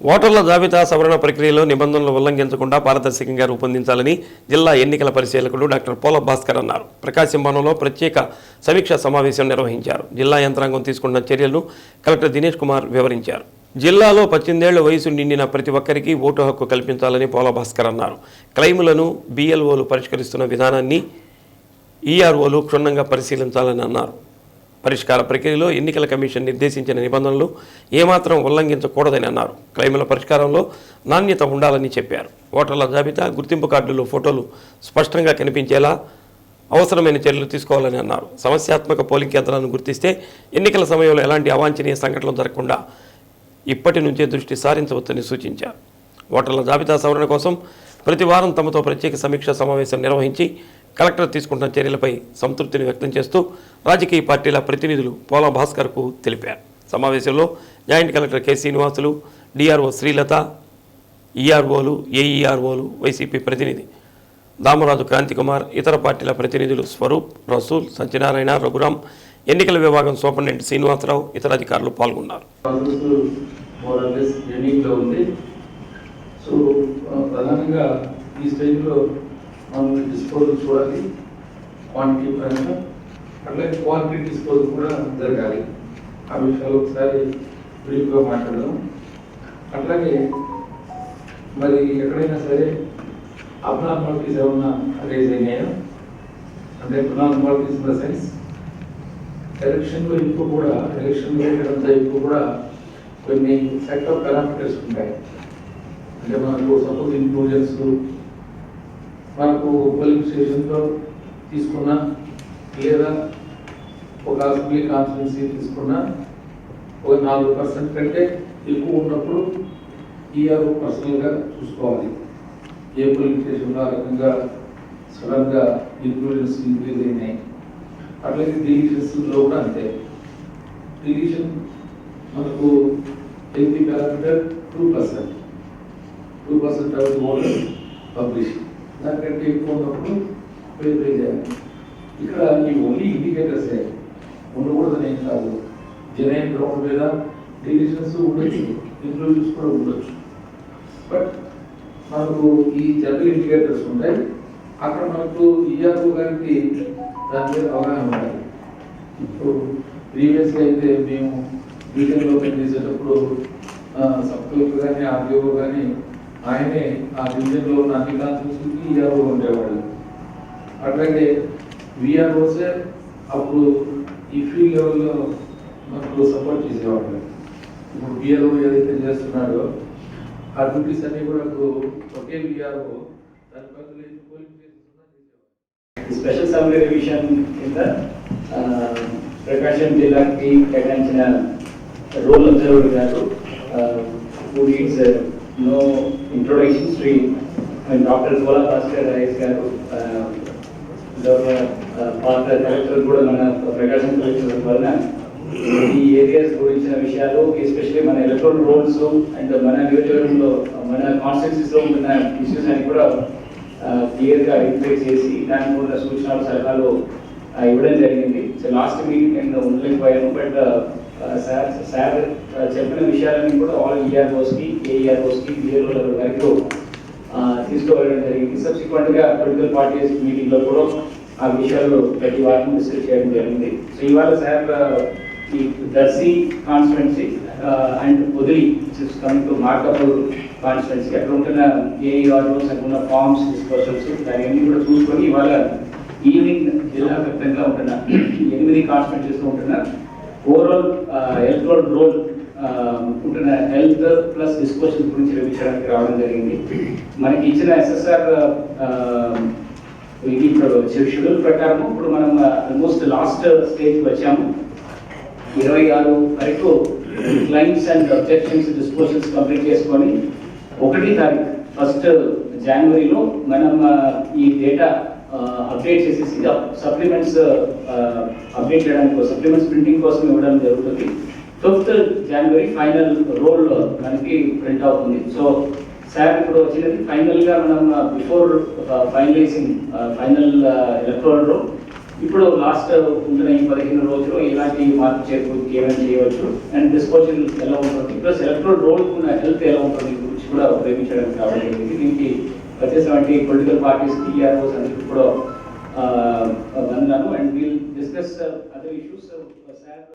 ఓటర్ల జాబితా సవరణ ప్రక్రియలో నిబంధనలు ఉల్లంఘించకుండా పారదర్శకంగా రూపొందించాలని జిల్లా ఎన్నికల పరిశీలకుడు డాక్టర్ పోల భాస్కర్ అన్నారు. ప్రకాశం భవనంలో ప్రత్యేక సమీక్షా సమావేశం నిర్వహించారు. జిల్లా యంత్రాంగం తీసుకున్న చర్యలను కలెక్టర్ దినేష్ కుమార్ వివరించారు. జిల్లాలో పద్దెనిమిదేళ్ళ వయసు నిండిన ప్రతి ఒక్కరికి ఓటు హక్కు కల్పించాలని పోల భాస్కర్ అన్నారు. క్లైములను బీఎల్ఓలు పరిష్కరిస్తున్న విధానాన్ని ఈఆర్ఓలు క్షుణ్ణంగా పరిశీలించాలని అన్నారు. పరిష్కార ప్రక్రియలో ఎన్నికల కమిషన్ నిర్దేశించిన నిబంధనలు ఏమాత్రం ఉల్లంఘించకూడదని అన్నారు. క్లైముల పరిష్కారంలో నాణ్యత ఉండాలని చెప్పారు. ఓటర్ల జాబితా గుర్తింపు కార్డులు ఫోటోలు స్పష్టంగా కనిపించేలా అవసరమైన చర్యలు తీసుకోవాలని అన్నారు. సమస్యాత్మక పోలింగ్ కేంద్రాలను గుర్తిస్తే ఎన్నికల సమయంలో ఎలాంటి అవాంఛనీయ సంఘటనలు జరగకుండా ఇప్పటి నుంచే దృష్టి సారించవచ్చని సూచించారు. ఓటర్ల జాబితా సవరణ కోసం ప్రతి వారం తమతో ప్రత్యేక సమీక్షా సమావేశం నిర్వహించి కలెక్టర్ తీసుకుంటున్న చర్యలపై సంతృప్తిని వ్యక్తం చేస్తూ రాజకీయ పార్టీల ప్రతినిధులు పోలా భాస్కర్కు తెలిపారు. సమావేశంలో joint collector K Srinivasulu DRO Srilatha ఈఆర్ఓలు ఏఈఆర్ఓలు వైసీపీ ప్రతినిధి దామరాజు క్రాంతికుమార్ ఇతర పార్టీల ప్రతినిధులు స్వరూప్ రసూల్ సత్యనారాయణ రఘురాం ఎన్నికల విభాగం సూపరింటెండెంట్ శ్రీనివాసరావు ఇతర అధికారులు పాల్గొన్నారు సో ప్రధానంగా ఈ స్టేజ్లో మనం డిస్పోజల్ చూడాలి. క్వాంటిటీ పరంగా. అట్లాగే క్వాలిటీ డిస్పోజల్ కూడా జరగాలి. ఆ విషయాలు ఒకసారి బ్రీఫ్గా మాట్లాడదాం. అట్లాగే మరి ఎక్కడైనా సరే అబ్నార్మాలిటీస్ ఏమన్నా రేజ్ అయినాయా? అంటే అబ్నార్మాలిటీస్ ఇన్ ద సెన్స్ ఎలక్షన్లో ఇప్పుడు కూడా ఎలక్షన్ రిలేటెడ్ అంతా ఇప్పుడు కూడా కొన్ని సెట్ ఆఫ్ పారామీటర్స్ ఉంటాయి. అంటే మనకు సపోజ్ ఇన్క్లూజన్స్ మనకు పోలింగ్ స్టేషన్లో తీసుకున్న లేదా ఒక అసెంబ్లీ కాన్స్టిట్యున్సీ తీసుకున్న ఒక నాలుగు పర్సెంట్ కంటే ఎక్కువ ఉన్నప్పుడు ఈఆర్ఓ పర్సనల్గా చూసుకోవాలి. ఏ పోలింగ్ స్టేషన్లో ఆ రకంగా సడన్గా ఇన్క్లూజన్స్ ఇంక్రీజ్ అయినాయి. అట్లాగే డిలీషన్స్లో కూడా అంతే. డిలీషన్ మనకు eighty parameter two percent. Two percent of model publish దానికంటే ఎక్కువ ఉన్నప్పుడు పే పే చేయాలి ఇక్కడ ఈ ఓన్లీ ఇండికేటర్సే ఉండకూడదని ఏం కాదు జనైన్ గ్రౌండ్ మీద డిలీషన్స్ ఉండొచ్చు ఇంక్లూజన్స్ కూడా ఉండొచ్చు బట్ మనకు ఈ జనరల్ ఇండికేటర్స్ ఉంటాయి అక్కడ మనకు ఈఆర్ఓ గారికి దాని మీద అవగాహన ఉండాలి ఇప్పుడు ప్రీవియస్గా అయితే మేము డీటెయిల్ ఓపెన్ చేసేటప్పుడు సబ్ కలెక్టర్ కానీ ఆర్డీఓ కానీ ఆయనే ఆ డివిజన్లో ఉన్న అన్ని కాన్స్టిట్యూన్సీకి ఈఆర్ఓ ఉండేవాళ్ళు అట్లాగే విఆర్ఓసే అప్పుడు ఈ ఫీల్డ్ లెవెల్లో మనకు సపోర్ట్ చేసేవాళ్ళు ఇప్పుడు విఆర్ఓ ఏదైతే చేస్తున్నాడో ఆ డ్యూటీస్ అన్ని కూడా ఇప్పుడు ఒకే విఆర్ఓ దాని బదులు ఎన్ని పోలింగ్ ప్లేసెస్ ఉన్నా చేసేవాళ్ళు స్పెషల్ సమ్మరీ రివిజన్ కింద ఆ, ప్రకాశం జిల్లాకి కేటాయించిన రోల్ అబ్జర్వర్ గారు who needs no introduction Shri doctor Sola Bhaskar rice గారు um, uh, పాత్ర కలెక్టర్ కూడా మన ప్రకాశం కలెక్టర్ వలన ఈ ఏరియాస్ గురించిన విషయాలు ఎస్పెషల్లీ మన ఎలక్ట్రల్ రోల్స్ అండ్ మన నియోజకవర్గంలో మన కాన్స్టిట్యూన్సీస్లో ఉంటున్న ఇష్యూస్ అని కూడా uh, క్లియర్గా ఐడెంటిఫై చేసి దానికి ఉన్న సూచనలు సలహాలు uh, ఇవ్వడం జరిగింది. సో లాస్ట్ మీటింగ్ నేను ఉండలేకపోయాను బట్ సార్ సార్ చెప్పిన విషయాలన్నీ కూడా ఆల్ ఈఆర్ఓస్కి ఏఈఆర్ఓస్కి జీరో లెవెల్ వరకు తీసుకోవడం జరిగింది. సబ్సిక్వెంట్గా పొలిటికల్ పార్టీస్ మీటింగ్లో కూడా ఆ విషయాలు ప్రతి వారం డిస్కస్ చేయడం జరిగింది. సో ఇవాళ సార్ ఈ Darsi constituency and Podili coming to Markapur constituency అక్కడ ఉంటున్న ఏఈఆర్ఓస్ అక్కడ ఉన్న ఫార్మ్స్ డిస్పోజల్స్ దాని అన్ని కూడా చూసుకొని ఇవాళ ఈవినింగ్ జిల్లా వ్యాప్తంగా ఉంటున్న ఎనిమిది కాన్స్టిట్యున్సీస్లో ఉంటున్న ఓవరాల్ హెల్త్ రోల్ ఉంటున్న హెల్త్ ప్లస్ డిస్పోజల్ గురించి రవించడానికి రావడం జరిగింది. మనకి ఇచ్చిన ఎస్ఎస్ఆర్ ఇది ఇప్పుడు షెడ్యూల్ ప్రకారం ఇప్పుడు మనం ఆల్మోస్ట్ లాస్ట్ స్టేజ్ వచ్చాము. ఇరవై ఆరు వరకు claims and objections disposals complete చేసుకొని ఒకటి తారీఖు ఫస్ట్ జనవరిలో మనం ఈ డేటా అప్డేట్ చేసేసి సప్లిమెంట్స్ అప్డేట్ చేయడానికి సప్లిమెంట్స్ ప్రింటింగ్ కోసం ఇవ్వడం జరుగుతుంది. ఫిఫ్త్ జనవరి ఫైనల్ రోల్ మనకి ప్రింట్ అవుతుంది. సో సార్ ఇప్పుడు వచ్చినది ఫైనల్గా మనం before finalizing final electoral roll ఇప్పుడు లాస్ట్ ఉంటున్న ఈ పదిహేను రోజులు ఎలాంటి మార్పు చేర్పు ఏమైనా చేయవచ్చు? అండ్ డిస్పోజల్ ఎలా ఉంటుంది? ప్లస్ ఎలక్ట్రోల్ రోల్ ఉన్న హెల్త్ ఎలా ఉంటుంది? గురించి కూడా ప్రేమించడానికి కావాలి దీనికి వచ్చేసామంటే పొలిటికల్ పార్టీస్ టీఆర్ఓస్ అందరికి కూడా వందనాలు and we'll discuss other issues sir